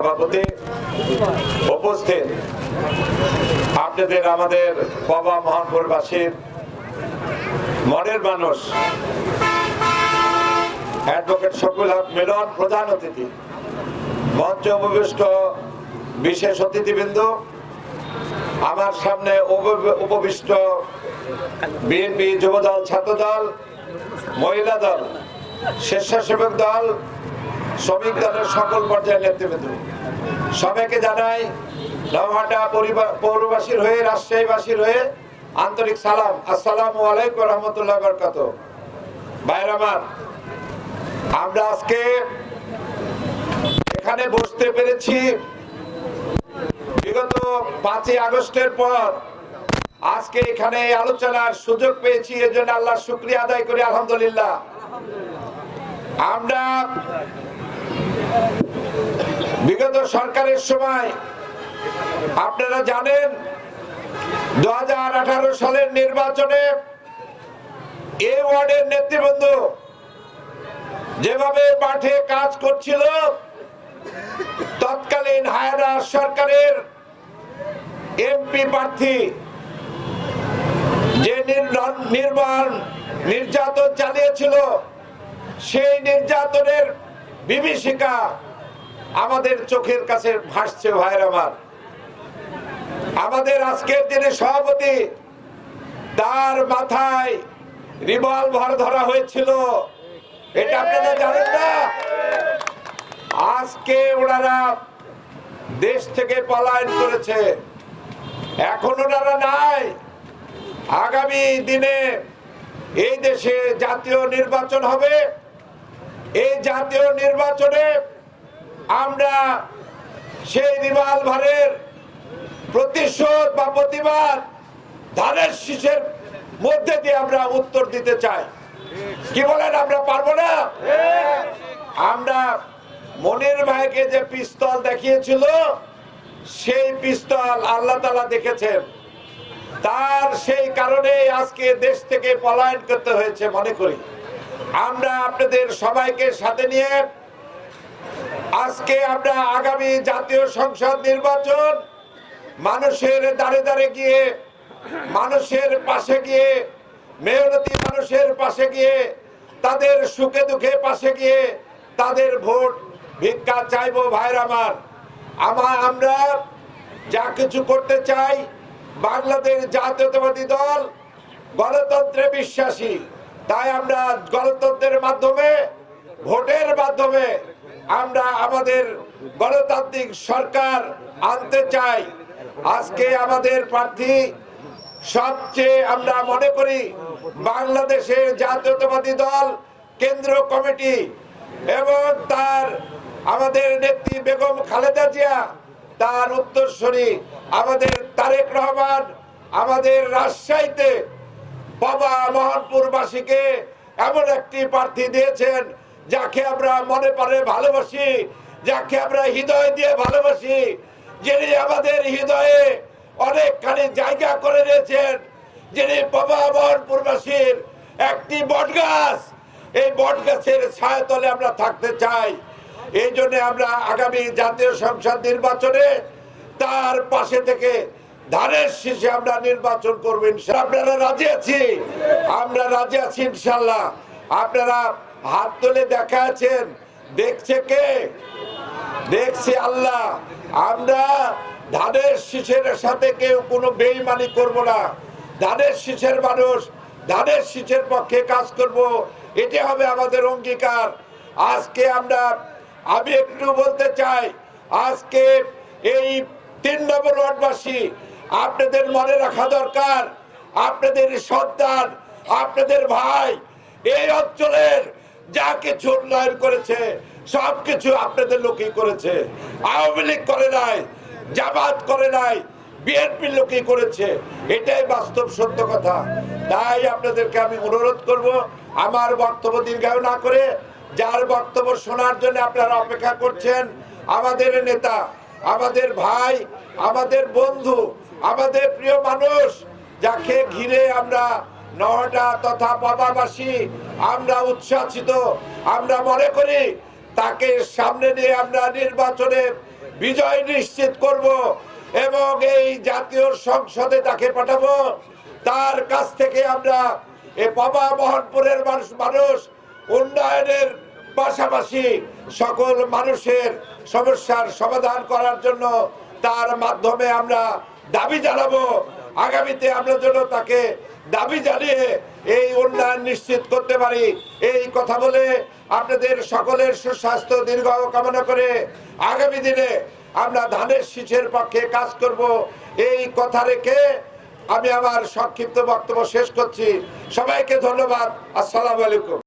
সভাপতি উপস্থিত। আপনাদের আমাদের বাবা মোহনপুরবাসীর মনের মানুষ, অ্যাডভোকেট শকুল মিলন প্রধান অতিথি, মঞ্চে উপবিষ্ট বিশেষ অতিথিবৃন্দ, আমার সামনে উপবিষ্ট বিএনপি যুবদল ছাত্রদল, মহিলা দল, স্বেচ্ছাসেবক দল শ্রমিক দলের সকল পর্যায়ের নেতৃবৃন্দ সবাইকে জানাই, নওহাটা পৌরবাসীর হয়ে, রাজশাহীবাসীর হয়ে আন্তরিক সালাম। আসসালামু আলাইকুম রহমতুল্লাহ বরকাত। ভাইর আমার আজকে এখানে বসতে পেরেছি। বিগত পাঁচই আগস্টের পর আজকে এখানে আলোচনার সুযোগ পেয়েছি, এজন্য আল্লাহ শুক্রিয়া আদায় করি, আলহামদুলিল্লাহ। আমরা বিগত সরকারের সময়, আপনারা জানেন দুই হাজার আঠারো সালের নির্বাচনে এ ওয়ার্ডের নেতৃবৃন্দ যেভাবে মাঠে কাজ করছিল, তৎকালীন হায়রা সরকারের এমপি প্রার্থী যে নির্- নির্মাণ নির্যাতন চালিয়েছিল, সেই নির্যাতনের বিভীষিকা আমাদের চোখের কাছে ভাসছে ভাইয়ের আমার। আমাদের আজকের দিনে সভাপতি, তার মাথায় রিভলভার ধরা হয়েছিল। এটা আপনারা জানেন না? আজকে ওনারা দেশ থেকে পলায়ন করেছে। এখন ওনারা নাই। আগামী দিনে এই দেশে জাতীয় নির্বাচন হবে। এই জাতীয় নির্বাচনে আমরা সেই রিভলভারের প্রতিশোধ বা প্রতিবাদ ধানের শীষের মধ্যে দিয়ে আমরা উত্তর দিতে চাই। কি বলেন, আমরা পারব না? আমরা মনির ভাইকে যে পিস্তল দেখিয়েছিল, সেই পিস্তল আল্লাহ তালা দেখেছেন। তার সেই কারণে আজকে দেশ থেকে পলায়ন করতে হয়েছে, মনে করি। আমরা আপনাদের সবাইকে সাথে নিয়ে আজকে আমরা আগামী জাতীয় সংসদ নির্বাচন মানুষের দাঁড়ে দাঁড়ে গিয়ে, মানুষের পাশে গিয়ে মেহনতি মানুষের পাশে গিয়ে, তাদের সুখে দুঃখে পাশে গিয়ে তাদের ভোট ভিক্ষা চাইব ভাইর আমার। আমার আমরা যা কিছু করতে চাই, বাংলাদেশ জাতীয়তাবাদী দল, গণতন্ত্রে বিশ্বাসী। তাই আমরা গণতন্ত্রের মাধ্যমে, ভোটের মাধ্যমে আমরা আমাদের গণতান্ত্রিক সরকার আনতে চাই। আজকে আমাদের প্রার্থী সবচেয়ে আমরা মনে করি বাংলাদেশের জাতীয়তাবাদী দল, কেন্দ্র কমিটি এবং তার আমাদের নেত্রী বেগম খালেদা জিয়া, তার উত্তরসূরি আমাদের তারেক রহমান, আমাদের রাজশাহীতে বাবা মোহনপুরবাসীকে এমন একটি প্রার্থী দিয়েছেন, যাকে আমরা মনে পড়ে ভালোবাসি, যাকে আমরা হৃদয় দিয়ে ভালোবাসি, যিনি আমাদের হৃদয়ে অনেকখানি জায়গা করে নিয়েছেন, যিনি বাবা মোহনপুরবাসীর একটি বটগাছ। এই বটগাছের ছায়াতলে আমরা থাকতে চাই। এই জন্য আমরা আগামী জাতীয় সংসদ নির্বাচনে তার পাশে থেকে ধানের শীষে আমরা নির্বাচন করবেন। আপনারা রাজি আছি? আমরা রাজি আছি, ইনশাল্লাহ। আপনারা হাত তুলে দেখা আছেন? দেখছে কে? দেখছি আল্লাহ। আমরা ধানের শীষের সাথে কেউ কোনো বেইমানি করব না। ধানের শীষের মানুষ ধানের শীষের পক্ষে কাজ করব। এটি হবে আমাদের অঙ্গীকার। আজকে আমরা, আমি একটু বলতে চাই, আজকে এই তিন নম্বর ওয়ার্ডবাসী আপনাদের মনে রাখা দরকার, আপনাদের সন্তান, আপনাদের ভাই এই অঞ্চলের যা কিছু উন্নয়ন করেছে সব কিছু আপনাদের লোকই করেছে। আওয়ামী লীগ করে নাই, জামাত করে নাই বিএনপির লোকই করেছে। এটাই বাস্তব সত্য কথা। তাই আপনাদেরকে আমি অনুরোধ করব, আমার বক্তব্য দীর্ঘায়ু না করে যার বক্তব্য শোনার জন্য আপনারা অপেক্ষা করছেন, আমাদের নেতা, আমাদের ভাই, আমাদের বন্ধু আমাদের প্রিয় মানুষ, যাকে ঘিরে আমরা নটা তথা বাবাবাসী আমরা উচ্ছ্বাসিত। আমরা মনে করি তাকে সামনে নিয়ে আমরা নির্বাচনে বিজয় নিশ্চিত করব এবং এই জাতীয় সংসদে তাকে পাঠাবো। তার কাছ থেকে আমরা এ বাবা মোহনপুরের মানুষ মানুষ উন্নয়নের পাশাপাশি সকল মানুষের সমস্যার সমাধান করার জন্য তার মাধ্যমে আমরা দাবি জানাব। আগামীতে আমরা যেন তাকে দাবি জানিয়ে এই উন্নয়ন নিশ্চিত করতে পারি। এই কথা বলে আপনাদের সকলের সুস্বাস্থ্য, দীর্ঘ কামনা করে আগামী দিনে আমরা ধানের শীষের পক্ষে কাজ করব। এই কথা রেখে আমি আমার সংক্ষিপ্ত বক্তব্য শেষ করছি। সবাইকে ধন্যবাদ। আসসালামু আলাইকুম।